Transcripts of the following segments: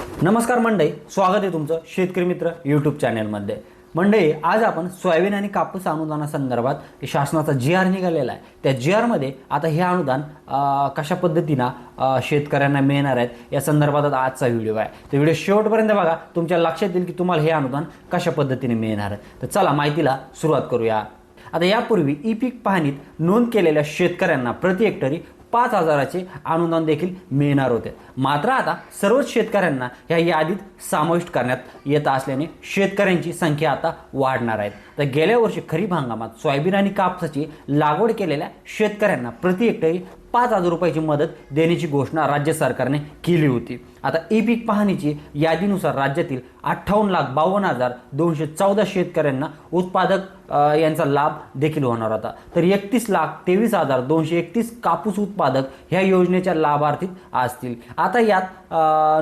नमस्कार मंडई स्वागत आहे तुमचं शेतकरी मित्र यूट्यूब चॅनलमध्ये मंडई आज आपण सोयाबीन आणि कापूस अनुदानासंदर्भात शासनाचा जी आर निघालेला आहे. त्या जी आरमध्ये आता हे अनुदान कशा पद्धतीनं शेतकऱ्यांना मिळणार आहेत या संदर्भात आता आजचा व्हिडिओ आहे. तर व्हिडिओ शेवटपर्यंत बघा तुमच्या लक्षात येईल की तुम्हाला हे अनुदान कशा पद्धतीने मिळणार आहे. तर चला माहितीला सुरुवात करूया. आता यापूर्वी ई पीक पाहणीत नोंद केलेल्या शेतकऱ्यांना प्रति हेक्टरी पाच हजाराचे अनुदान देखील मिळणार होते. मात्र आता सर्वच शेतकऱ्यांना या यादीत समाविष्ट करण्यात येत असल्याने शेतकऱ्यांची संख्या आता वाढणार आहे. तर गेल्या वर्षी खरीप हंगामात सोयाबीन आणि कापसाची लागवड केलेल्या शेतकऱ्यांना प्रति हेक्टरी पाच हजार रुपयाची मदत देण्याची घोषणा राज्य सरकारने केली होती. आता ई पीक पाहणीची यादीनुसार राज्यातील अठ्ठावन्न लाख बावन्न हजार दोनशे चौदा शेतकऱ्यांना उत्पादक यांचा लाभ देखील होणार होता. तर एकतीस लाख तेवीस हजार दोनशे एकतीस कापूस उत्पादक ह्या योजनेच्या लाभार्थी असतील. आता यात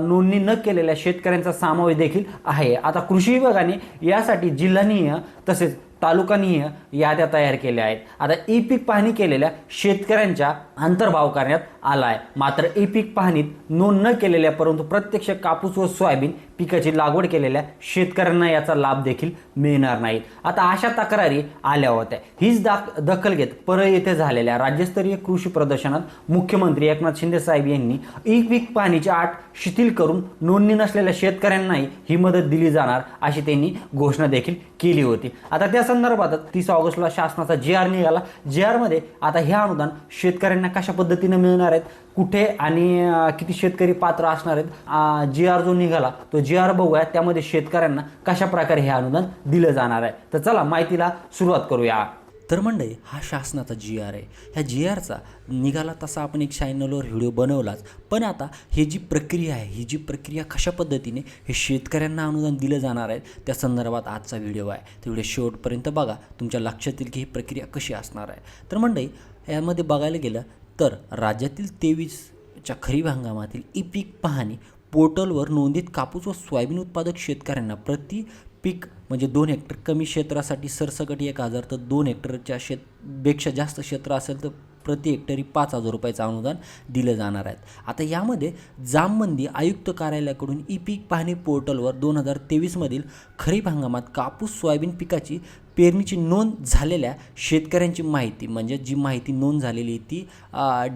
नोंदणी न केलेल्या शेतकऱ्यांचा समावेश देखील आहे. आता कृषी विभागाने यासाठी जिल्हानिय तसेच तालुकानिय याद्या तयार केल्या आहेत. आता ई पीक पाहणी केलेल्या शेतकऱ्यांच्या अंतर्भाव करण्यात आला आहे मात्र ई पीक पाहणीत नोंद न केलेल्या परंतु प्रत्यक्ष कापूस व सोयाबीन पिकाची लागवड केलेल्या शेतकऱ्यांना याचा लाभ देखील मिळणार नाही. आता अशा तक्रारी आल्या होत्या. हीच दाख दखल घेत परळ येथे झालेल्या राज्यस्तरीय कृषी प्रदर्शनात मुख्यमंत्री एकनाथ शिंदे साहेब यांनी ई पीक पाहणीची आठ शिथिल करून नोंदणी नसलेल्या शेतकऱ्यांनाही ही मदत दिली जाणार अशी त्यांनी घोषणा देखील केली होती. आता त्या संदर्भातच तीस ऑगस्टला शासनाचा जी आर निघाला. जी आरमध्ये आता हे अनुदान शेतकऱ्यांना कशा पद्धतीने मिळणार आहेत? कुठे आणि किती शेतकरी पात्र असणार आहेत? जी आर जो निघाला तो जी आर बघूया. त्यामध्ये शेतकऱ्यांना कशा प्रकारे हे अनुदान दिलं जाणार आहे? तर चला माहितीला सुरुवात करूया. तर मंडळी हा शासनाचा जी आर आहे. ह्या जी आरचा निघाला तसा आपण एक चॅनलवर व्हिडिओ बनवलाच. पण आता ही जी प्रक्रिया आहे ही जी प्रक्रिया कशा पद्धतीने हे शेतकऱ्यांना अनुदान दिलं जाणार आहे त्या संदर्भात आजचा व्हिडिओ आहे. तर व्हिडिओ शेवटपर्यंत बघा. तुमच्या लक्षात येईल की ही प्रक्रिया कशी असणार आहे. तर मंडळी यामध्ये बघायला गेलं तर राज्यातील तेवीसच्या खरीप हंगामातील ई पीक पाहणी पोर्टलवर नोंदीत कापूस व सोयाबीन उत्पादक शेतकऱ्यांना प्रति पीक म्हणजे दोन हेक्टर कमी क्षेत्रासाठी सरसकट एक हजार तर दोन हेक्टरच्या शेत पेक्षा जास्त क्षेत्र असेल तर प्रति हेक्टरी पाच हजार रुपयाचं अनुदान दिलं जाणार आहेत आता यामध्ये जामबंदी आयुक्त कार्यालयाकडून ई पीक पाहणी पोर्टलवर दोन हजार तेवीसमधील खरीप हंगामात कापूस सोयाबीन पिकाची पेरणीची नोंद झालेल्या शेतकऱ्यांची माहिती म्हणजे जी माहिती नोंद झालेली आहे ती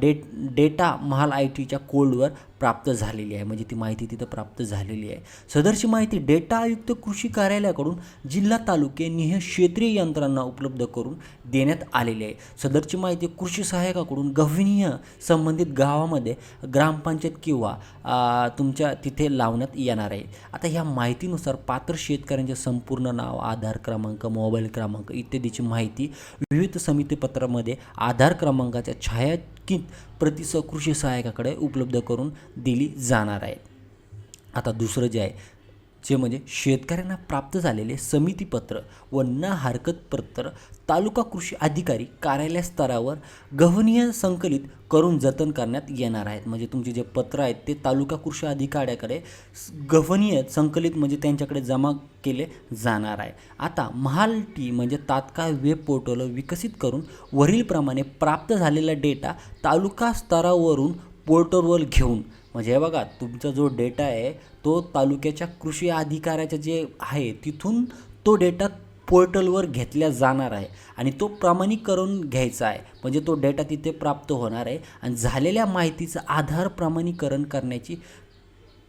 डेट डेटा महाल आय टीच्या कोल्डवर प्राप्त झालेली आहे. म्हणजे ती माहिती तिथं प्राप्त झालेली आहे. सदरची माहिती डेटा आयुक्त कृषी कार्यालयाकडून जिल्हा तालुके निह क्षेत्रीय यंत्रांना उपलब्ध करून देण्यात आलेली आहे. सदरची माहिती कृषी सहाय्यकाकडून गव्हनीय संबंधित गावामध्ये ग्रामपंचायत किंवा तुमच्या तिथे लावण्यात येणार आहे. आता ह्या माहितीनुसार पात्र शेतकऱ्यांचे संपूर्ण नाव आधार क्रमांक मोबाईल क्रमांक इत्यादीची माहिती विविध समितीपत्रामध्ये आधार क्रमांकाच्या छायाकित प्रतिस कृषी सहाय्यकाकडे उपलब्ध करून दिली जाणार आहे. आता दुसरं जे आहे जे म्हणजे शेतकऱ्यांना प्राप्त झालेले समितीपत्र व न हरकत पत्र तालुका कृषी अधिकारी कार्यालय स्तरावर गहनीय संकलित करून जतन करण्यात येणार आहेत. म्हणजे तुमचे जे पत्र आहेत ते तालुका कृषी अधिकाऱ्याकडे गहनीय संकलित म्हणजे त्यांच्याकडे जमा केले जाणार आहे. आता महाल टी म्हणजे तात्काळ वेब पोर्टल विकसित करून वरीलप्रमाणे प्राप्त झालेला डेटा तालुका स्तरावरून पोर्टलवर घेऊन म्हणजे हे बघा तुमचा जो डेटा आहे तो तालुक्याच्या कृषी अधिकाऱ्याच्या जे आहे तिथून तो डेटा पोर्टलवर घेतला जाणार आहे आणि तो प्रमाणीकरण घ्यायचा आहे. म्हणजे तो डेटा तिथे प्राप्त होणार आहे आणि झालेल्या माहितीचं आधार प्रमाणीकरण करण्याची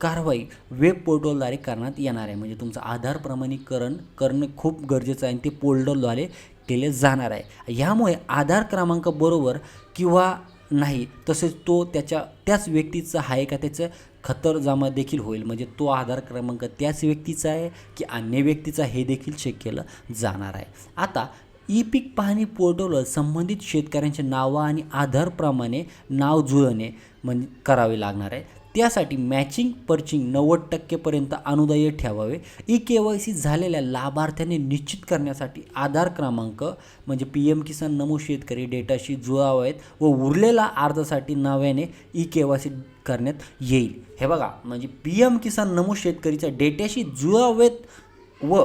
कारवाई वेब पोर्टलद्वारे करण्यात येणार आहे. म्हणजे तुमचं आधार प्रमाणीकरण करणं खूप गरजेचं आहे आणि ते पोर्टलद्वारे केले जाणार आहे. ह्यामुळे आधार क्रमांक बरोबर किंवा नाही तसेच तो त्याच्या त्याच व्यक्तीचा आहे का त्याचं खतर जमा देखील होईल. म्हणजे तो आधार क्रमांक त्याच व्यक्तीचा आहे की अन्य व्यक्तीचा हे देखील चेक केलं जाणार आहे. आता ई पीक पाहणी पोर्टलवर संबंधित शेतकऱ्यांचे नावं आणि आधारप्रमाणे नाव जुळणे म्हणजे करावे लागणार आहे. त्यासाठी मॅचिंग पर्चिंग नव्वद टक्केपर्यंत अनुदाय ठेवावे. ई के वाय सी झालेल्या लाभार्थ्यांनी निश्चित करण्यासाठी आधार क्रमांक म्हणजे पी एम किसान नमो शेतकरी डेटाशी जुळावेत व उरलेला अर्जासाठी नव्याने ई के वाय सी करण्यात येईल. हे बघा म्हणजे पी एम किसान नमो शेतकरीच्या डेटाशी जुळावेत व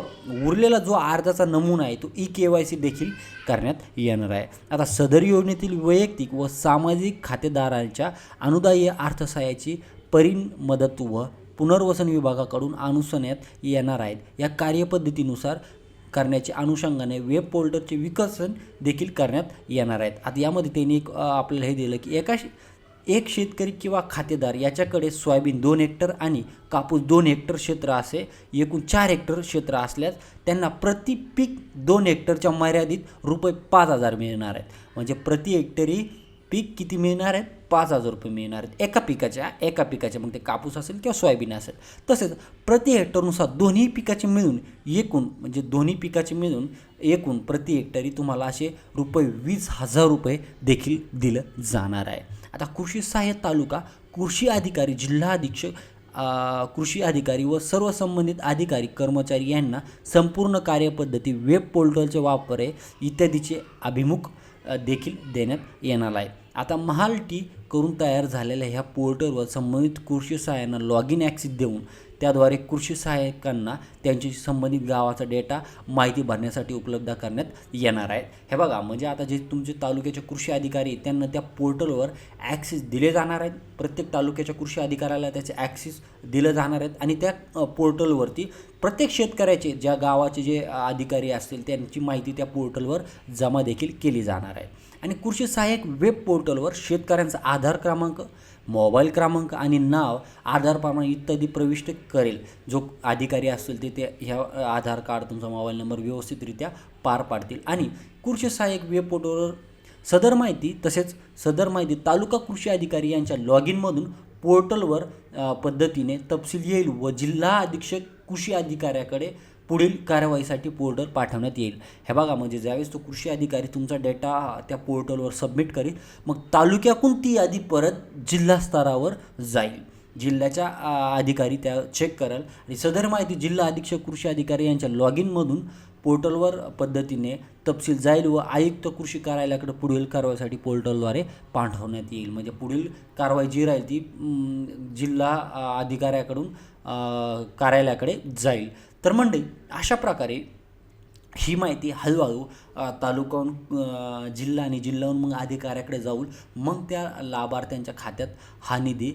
उरलेला जो अर्जाचा नमुना आहे तो ई के वाय सी देखील करण्यात येणार आहे. आता सदर योजनेतील वैयक्तिक व सामाजिक खातेदारांच्या अनुदायी अर्थसहाय्याची परिण मदत व पुनर्वसन विभागाकडून अनुसरण्यात येणार आहेत. या कार्यपद्धतीनुसार करण्याच्या अनुषंगाने वेब पोर्टलचे विकसन देखील करण्यात येणार आहेत. आता यामध्ये त्यांनी एक आपल्याला हे दिलं की एका एक शेतकरी किंवा खातेदार याच्याकडे सोयाबीन दोन हेक्टर आणि कापूस दोन हेक्टर क्षेत्र असे एकूण चार हेक्टर क्षेत्र असल्यास त्यांना प्रति पीक दोन हेक्टरच्या मर्यादित रुपये पाच हजार मिळणार आहेत. म्हणजे प्रति हेक्टरी पीक किती मिळणार आहेत? पाच हजार रुपये मिळणार आहेत. एका पिकाच्या एका पिकाच्या मग ते कापूस असेल किंवा सोयाबीन असेल. तसेच प्रति हेक्टरनुसार दोन्ही पिकाचे मिळून एकूण म्हणजे दोन्ही पिकाचे मिळून एकूण प्रति हेक्टरी तुम्हाला असे रुपये वीस हजार रुपये देखील दिलं जाणार आहे. आता कृषी सहाय्यक तालुका कृषी अधिकारी जिल्हा अधीक्षक कृषी अधिकारी व सर्व संबंधित अधिकारी कर्मचारी यांना संपूर्ण कार्यपद्धती वेब पोर्टलचे वापर आहे. इत्यादीचे अभिमुख देखील देण्यात येणार आहे. आता महालटी करून तयार झालेल्या ह्या पोर्टलवर संबंधित कृषी सहाय्यांना लॉग इन ॲक्सेस देऊन त्याद्वारे कृषी सहाय्यकांना त्यांची संबंधित गावाचा डेटा माहिती भरण्यासाठी उपलब्ध करण्यात येणार आहेत हे बघा म्हणजे आता जे तुमचे तालुक्याचे कृषी अधिकारी त्यांना त्या पोर्टलवर ॲक्सेस दिले जाणार आहेत. प्रत्येक तालुक्याच्या कृषी अधिकाऱ्याला त्याचे ॲक्सेस दिलं जाणार आहेत आणि त्या पोर्टलवरती प्रत्येक शेतकऱ्याचे ज्या गावाचे जे अधिकारी असतील त्यांची माहिती त्या पोर्टलवर जमा देखील केली जाणार आहे. आणि कृषी सहाय्यक वेब पोर्टलवर शेतकऱ्यांचा आधार क्रमांक मोबाईल क्रमांक आणि नाव आधार प्रमाण इत्यादी प्रविष्ट करेल. जो अधिकारी असतील ते ते ह्या आधार कार्ड तुमचा मोबाईल नंबर व्यवस्थितरित्या पार पाडतील. आणि कृषी सहाय्यक वेब पोर्टलवर सदर माहिती तसेच सदर माहिती तालुका कृषी अधिकारी यांच्या लॉग इनमधून पोर्टलवर पद्धतीने तपशील येईल व जिल्हा अधीक्षक कृषी अधिकाऱ्याकडे पुढील कारवाईसाठी पोर्टल पाठवण्यात येईल. हे बघा म्हणजे ज्यावेळेस तो कृषी अधिकारी तुमचा डेटा त्या पोर्टलवर सबमिट करेल मग तालुक्याकून ती यादी परत जिल्हा स्तरावर जाईल. जिल्ह्याच्या अधिकारी त्या चेक कराल. आणि सदर माहिती जिल्हा अधीक्षक कृषी अधिकारी यांच्या लॉग इनमधून पोर्टलवर पद्धतीने तपशील जाईल व आयुक्त कृषी कार्यालयाकडे पुढील कारवाईसाठी पोर्टलद्वारे पाठवण्यात येईल. म्हणजे पुढील कारवाई जी राहील ती जिल्हा अधिकाऱ्याकडून कार्यालयाकडे जाईल. तर मंडळी अशा प्रकारे ही माहिती हळूहळू तालुकाहून जिल्हा आणि जिल्ह्याहून मग अधिकाऱ्याकडे जाऊन मग त्या लाभार्थ्यांच्या खात्यात हा निधी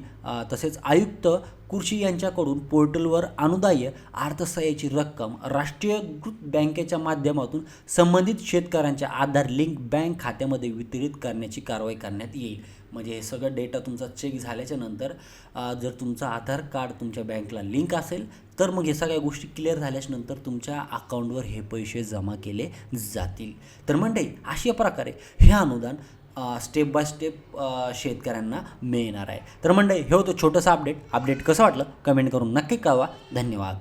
तसेच आयुक्त कृषी यांच्याकडून पोर्टलवर अनुदाय अर्थसहाय्याची रक्कम राष्ट्रीयकृत बँकेच्या माध्यमातून संबंधित शेतकऱ्यांच्या आधार लिंक बँक खात्यामध्ये वितरित करण्याची कारवाई करण्यात येईल. म्हणजे हे सगळं डेटा तुमचा चेक झाल्याच्यानंतर जर तुमचं आधार कार्ड तुमच्या बँकला लिंक असेल तर मग हे सगळ्या गोष्टी क्लिअर झाल्याच्यानंतर तुमच्या अकाउंटवर हे पैसे जमा केले जातील. तर म्हणजे अशा प्रकारे हे अनुदान स्टेप बाय स्टेप शेतकऱ्यांना मिळणार आहे. तर म्हणजे हे होतं छोटंसं अपडेट अपडेट कसं वाटलं? कमेंट करून नक्की कळवा. धन्यवाद.